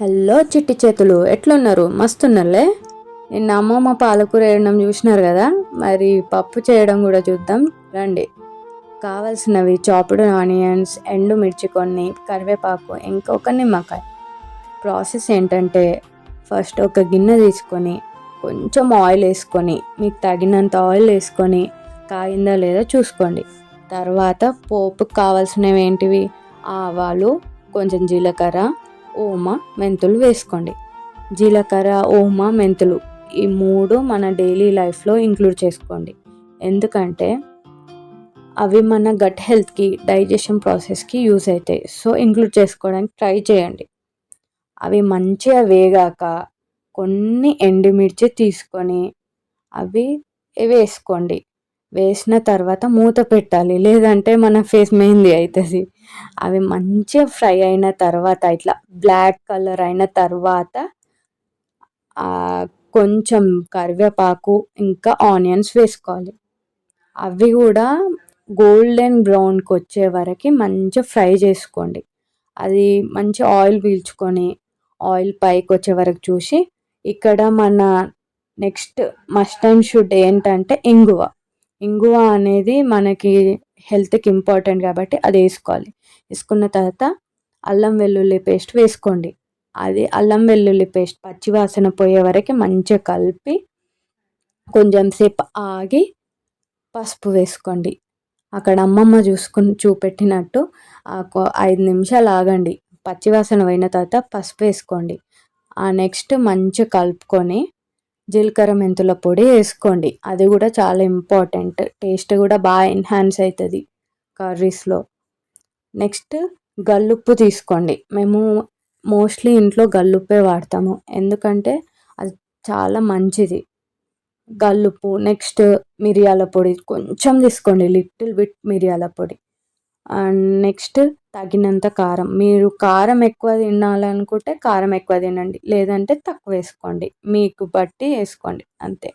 Hello చిట్టి చేతులు ఎట్లున్నారు? మస్తున్నారులే నిన్న అమ్మమ్మ పాలకూర వేయడం చూసినారు కదా మరి పప్పు చేయడం కూడా చూద్దాం రండి. కావలసినవి చాపుడు ఆనియన్స్ ఎండుమిర్చి కొన్ని కరివేపాకు ఇంకొక నిమ్మకాయ. ప్రాసెస్ ఏంటంటే ఫస్ట్ ఒక గిన్నె తీసుకొని కొంచెం ఆయిల్ వేసుకొని మీకు తగినంత ఆయిల్ వేసుకొని కాగిందా లేదా చూసుకోండి. తర్వాత పోపుకు కావాల్సినవి ఏంటివి? ఆవాలు కొంచెం జీలకర్ర ఓమ మెంతులు వేసుకోండి. జీలకర్ర ఓమ మెంతులు ఈ మూడు మన డైలీ లైఫ్లో ఇంక్లూడ్ చేసుకోండి. ఎందుకంటే అవి మన గట్ హెల్త్కి డైజెషన్ ప్రాసెస్కి యూస్ అవుతాయి సో ఇంక్లూడ్ చేసుకోవడానికి ట్రై చేయండి. అవి మంచిగా వేగాక కొన్ని ఎండుమిర్చి తీసుకొని అవి వేసుకోండి. వేసిన తర్వాత మూత పెట్టాలి. లేదంటే మన ఫేస్ మెహందీ అవుతుంది అవి మంచిగా ఫ్రై అయిన తర్వాత ఇట్లా బ్లాక్ కలర్ అయిన తర్వాత కొంచెం కరివేపాకు ఇంకా ఆనియన్స్ వేసుకోవాలి. అవి కూడా గోల్డెన్ బ్రౌన్కి వచ్చే వరకు మంచిగా ఫ్రై చేసుకోండి. అది మంచి ఆయిల్ పీల్చుకొని ఆయిల్ పైకి వచ్చే వరకు చూసి ఇక్కడ మన నెక్స్ట్ మస్ట్ అండ్ షుడ్ ఏంటంటే ఇంగువ. ఇంగువ అనేది మనకి హెల్త్కి ఇంపార్టెంట్ కాబట్టి అది వేసుకోవాలి. వేసుకున్న తర్వాత అల్లం వెల్లుల్లి పేస్ట్ వేసుకోండి. అది అల్లం వెల్లుల్లి పేస్ట్ పచ్చివాసన పోయే వరకు మంచిగా కలిపి కొంచెం సేపు ఆగి పసుపు వేసుకోండి. అక్కడ అమ్మమ్మ చూసుకుని చూపెట్టినట్టు ఐదు నిమిషాలు ఆగండి. పచ్చివాసన పోయిన తర్వాత పసుపు వేసుకోండి. ఆ నెక్స్ట్ మంచిగా కలుపుకొని జీలకర్ర మెంతుల పొడి వేసుకోండి. అది కూడా చాలా ఇంపార్టెంట్ టేస్ట్ కూడా బాగా ఎన్హాన్స్ అవుతుంది కర్రీస్లో నెక్స్ట్ గల్లుప్పు తీసుకోండి. మేము మోస్ట్లీ ఇంట్లో గల్లుప్పే వాడతాము. ఎందుకంటే అది చాలా మంచిది. గల్లుప్పు నెక్స్ట్ మిరియాల పొడి కొంచెం తీసుకోండి. లిటిల్ బిట్ మిరియాల పొడి. అండ్ నెక్స్ట్ తగినంత కారం. మీరు కారం ఎక్కువ తినాలనుకుంటే కారం ఎక్కువ తినండి. లేదంటే తక్కువ వేసుకోండి. మీకు బట్టి వేసుకోండి. అంతే.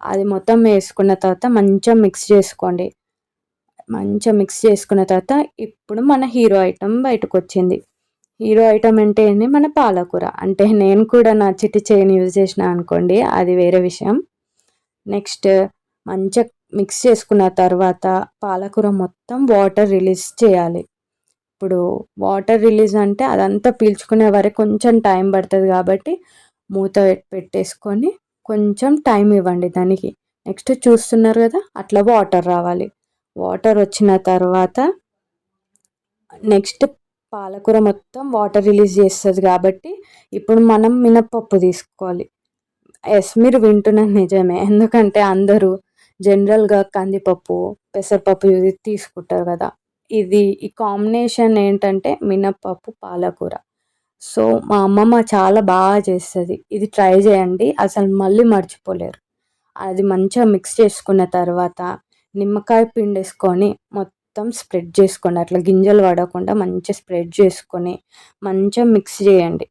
అది మొత్తం వేసుకున్న తర్వాత మంచిగా మిక్స్ చేసుకోండి. మంచిగా మిక్స్ చేసుకున్న తర్వాత ఇప్పుడు మన హీరో ఐటెం బయటకు వచ్చింది. హీరో ఐటమ్ అంటే ఏంటి మన పాలకూర. అంటే నేను కూడా నా చిట్టి చేయని యూజ్ చేసిన అనుకోండి అది వేరే విషయం. నెక్స్ట్ మంచిగా మిక్స్ చేసుకున్న తర్వాత పాలకూర మొత్తం వాటర్ రిలీజ్ చేయాలి. ఇప్పుడు వాటర్ రిలీజ్ అంటే అదంతా పీల్చుకునే వరకు కొంచెం టైం పడుతుంది కాబట్టి మూత పెట్టేసుకొని కొంచెం టైం ఇవ్వండి దానికి. నెక్స్ట్ చూస్తున్నారు కదా అట్లా వాటర్ రావాలి. వాటర్ వచ్చిన తర్వాత నెక్స్ట్ పాలకూర మొత్తం వాటర్ రిలీజ్ చేస్తుంది కాబట్టి ఇప్పుడు మనం మినప్పప్పు తీసుకోవాలి. ఎస్ మీరు వింటున్నది నిజమే. ఎందుకంటే అందరూ జనరల్గా కందిపప్పు పెసరపప్పు ఇది తీసుకుంటారు కదా. ఇది ఈ కాంబినేషన్ ఏంటంటే మినప్పప్పు పాలకూర. సో మా అమ్మమ్మ చాలా బాగా చేస్తుంది. ఇది ట్రై చేయండి. అసలు మళ్ళీ మర్చిపోలేరు. అది మంచిగా మిక్స్ చేసుకున్న తర్వాత నిమ్మకాయ పిండి వేసుకొని మొత్తం స్ప్రెడ్ చేసుకోండి. అట్లా గింజలు పడకుండా మంచిగా స్ప్రెడ్ చేసుకొని మంచిగా మిక్స్ చేయండి.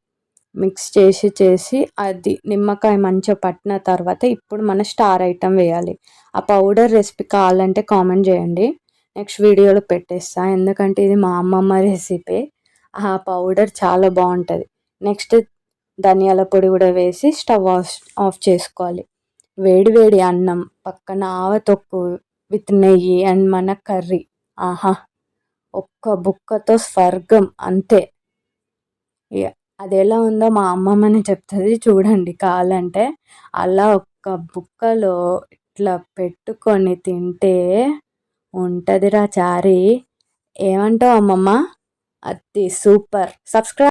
మిక్స్ చేసి చేసి అది నిమ్మకాయ మంచిగా పట్టిన తర్వాత ఇప్పుడు మన స్టార్ ఐటమ్ వేయాలి. ఆ పౌడర్ రెసిపీ కావాలంటే కామెంట్ చేయండి. నెక్స్ట్ వీడియోలో పెట్టేస్తా. ఎందుకంటే ఇది మా అమ్మమ్మ రెసిపీ. ఆ పౌడర్ చాలా బాగుంటుంది. నెక్స్ట్ ధనియాల పొడి కూడా వేసి స్టవ్ ఆఫ్ ఆఫ్ చేసుకోవాలి. వేడి వేడి అన్నం పక్కన ఆవ తొక్కు విత్ నెయ్యి అండ్ మన కర్రీ. ఆహా! ఒక్క బుక్కతో స్వర్గం అంతే. అది ఎలా ఉందో మా అమ్మమ్మని చెప్తుంది. చూడండి కావాలంటే అలా ఒక్క బుక్కలో ఇట్లా పెట్టుకొని తింటే ఉంటుందిరా చారి. ఏమంటావు అమ్మమ్మ? అది సూపర్. సబ్స్క్రైబ్